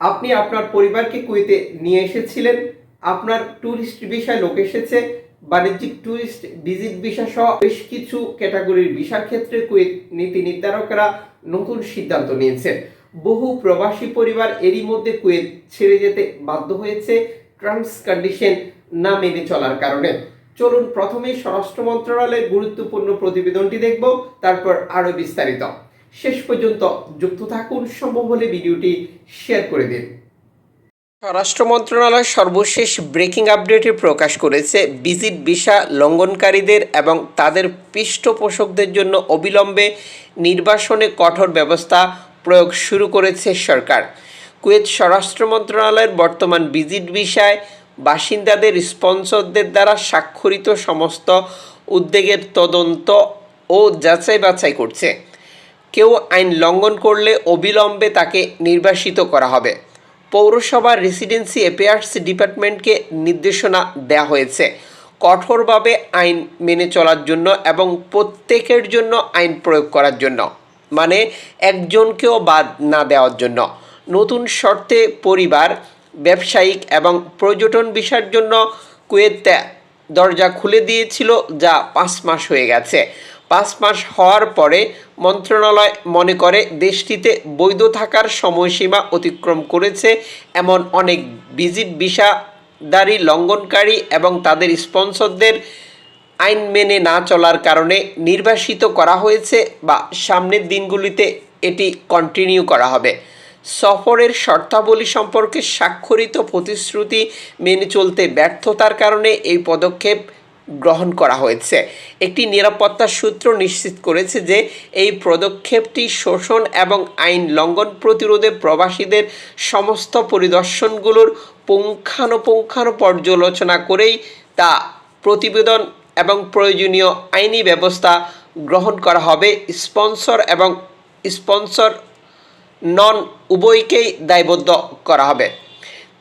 আপনি আপনার পরিবারকে কুয়েতে নিয়ে এসেছিলেন, আপনার ট্যুরিস্ট ভিসায় লোক এসেছে, বাণিজ্যিক ট্যুরিস্ট ভিজিট ভিসা সহ বেশ কিছু ক্যাটাগরির ভিসার ক্ষেত্রে কুয়েত নীতি নির্ধারকরা নতুন সিদ্ধান্ত নিয়েছেন। বহু প্রবাসী পরিবার এরই মধ্যে কুয়েত ছেড়ে যেতে বাধ্য হয়েছে ট্রান্স কন্ডিশন না মেনে চলার কারণে। চলুন প্রথমেই স্বরাষ্ট্র মন্ত্রণালয়ের গুরুত্বপূর্ণ প্রতিবেদনটি দেখব, তারপর আরও বিস্তারিত। শেষ পর্যন্ত যুক্ত থাকুন, সম্ভব হলে ভিডিওটি শেয়ার করে দিন। স্বরাষ্ট্র মন্ত্রণালয় সর্বশেষ ব্রেকিং আপডেটে প্রকাশ করেছে, ভিজিট ভিসা লঙ্ঘনকারীদের এবং তাদের পৃষ্ঠপোষকদের জন্য অবিলম্বে নির্বাসনে কঠোর ব্যবস্থা প্রয়োগ শুরু করেছে সরকার। কুয়েত স্বরাষ্ট্র মন্ত্রণালয়ের বর্তমান ভিজিট ভিসায় বাসিন্দাদের স্পন্সরদের দ্বারা স্বাক্ষরিত সমস্ত উদ্যোগের তদন্ত ও যাচাই বাছাই করছে। কেউ আইন লঙ্ঘন করলে অবিলম্বে তাকে নির্বাসিত করা হবে। পৌরসভার রেসিডেন্সি অ্যাফেয়ার্স ডিপার্টমেন্টকে নির্দেশনা দেওয়া হয়েছে। কঠোরভাবে আইন মেনে চলার জন্য এবং প্রত্যেকের জন্য আইন প্রয়োগ করার জন্য। মানে একজনকেও বাদ না দেওয়ার জন্য। নতুন শর্তে পরিবার, ব্যবসায়িক এবং পর্যটন বিষয়ের জন্য কুয়েতে দরজা খুলে দিয়েছিল যা পাঁচ মাস হয়ে গেছে। পাঁচ মাস হওয়ার পরে মন্ত্রণালয় মনে করে দেশটিতে বৈধ থাকার সময়সীমা অতিক্রম করেছে এমন অনেক ভিজিট ভিসাদারি লঙ্ঘনকারী এবং তাদের স্পন্সরদের আইন মেনে না চলার কারণে নির্বাসিত করা হয়েছে বা সামনের দিনগুলিতে এটি কন্টিনিউ করা হবে। সফরের শর্তাবলী সম্পর্কে স্বাক্ষরিত প্রতিশ্রুতি মেনে চলতে ব্যর্থতার কারণে এই পদক্ষেপ গ্রহণ করা হয়েছে। একটি নিরাপত্তা সূত্র নিশ্চিত করেছে যে এই পদক্ষেপটি শোষণ এবং আইন লঙ্ঘন প্রতিরোধে প্রবাসীদের সমস্ত পরিদর্শনগুলোর পুঙ্খানুপুঙ্খানু পর্যালোচনা করেই তা প্রতিবেদন এবং প্রয়োজনীয় আইনি ব্যবস্থা গ্রহণ করা হবে। স্পন্সর এবং স্পন্সর নন উভয়কেই দায়বদ্ধ করা হবে।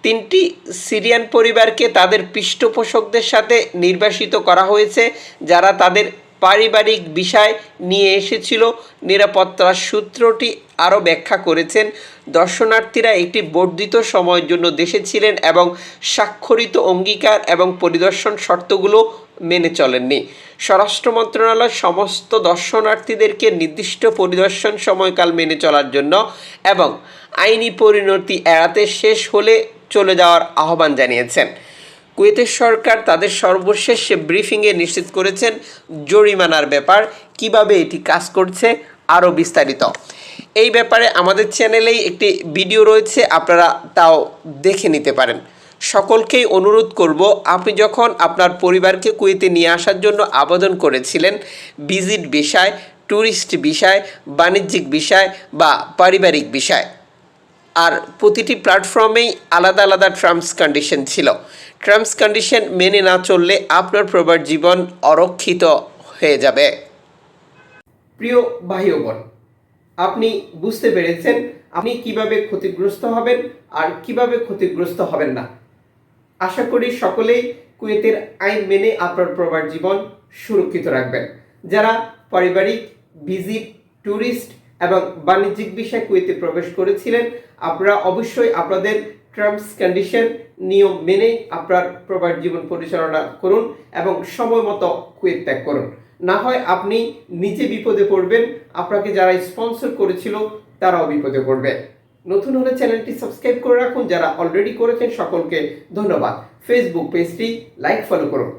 তিনটি সিরিয়ান পরিবারকে তাদের পৃষ্ঠপোষকদের সাথে নির্বাসিত করা হয়েছে, যারা তাদের পারিবারিক বিষয় নিয়ে এসেছিল। নিরাপত্তার সূত্রটি আরও ব্যাখ্যা করেছেন, দর্শনার্থীরা একটি বর্ধিত সময়ের জন্য দেশে ছিলেন এবং স্বাক্ষরিত অঙ্গীকার এবং পরিদর্শন শর্তগুলো মেনে চলেননি। স্বরাষ্ট্র মন্ত্রণালয় সমস্ত দর্শনার্থীদেরকে নির্দিষ্ট পরিদর্শন সময়কাল মেনে চলার জন্য এবং আইনি পরিণতি এড়াতে শেষ হলে চলে যাওয়ার আহ্বান জানিয়েছেন। কুয়েতের সরকার তাদের সর্বশেষ ব্রিফিংয়ে নিশ্চিত করেছেন জরিমানার ব্যাপার, কীভাবে এটি কাজ করছে আরও বিস্তারিত। এই ব্যাপারে আমাদের চ্যানেলেই একটি ভিডিও রয়েছে, আপনারা তাও দেখে নিতে পারেন। সকলকেই অনুরোধ করব, আপনি যখন আপনার পরিবারকে কুয়েতে নিয়ে আসার জন্য আবেদন করেছিলেন, ভিজিট বিষয়, ট্যুরিস্ট বিষয়, বাণিজ্যিক বিষয় বা পারিবারিক বিষয় আর প্রতিটি প্ল্যাটফর্মেই আলাদা আলাদা টার্মস কন্ডিশন ছিল। টার্মস কন্ডিশন মেনে না চললে আপনার প্রবার জীবন অরক্ষিত হয়ে যাবে। প্রিয় ভাই আপনি বুঝতে পেরেছেন আপনি কীভাবে ক্ষতিগ্রস্ত হবেন আর কীভাবে ক্ষতিগ্রস্ত হবেন না। আশা করি সকলেই কুয়েতের আইন মেনে আপনার প্রবার জীবন সুরক্ষিত রাখবেন। যারা পারিবারিক ভিজিট ট্যুরিস্ট এবং বাণিজ্যিক বিষয়ে কুয়েতে প্রবেশ করেছিলেন। আপনারা অবশ্যই আপনাদের টার্মস কন্ডিশন নিয়ম মেনে আপনার প্রবার জীবন পরিচালনা করুন এবং সময় মতো কুয়েত ত্যাগ করুন। না হয় আপনি নিজে বিপদে পড়বেন, আপনাকে যারা স্পন্সর করেছিল তারাও বিপদে পড়বে। নতুন হলে চ্যানেলটি সাবস্ক্রাইব করে রাখুন, যারা অলরেডি করেছেন সকলকে ধন্যবাদ। ফেসবুক পেজটি লাইক ফলো করুন।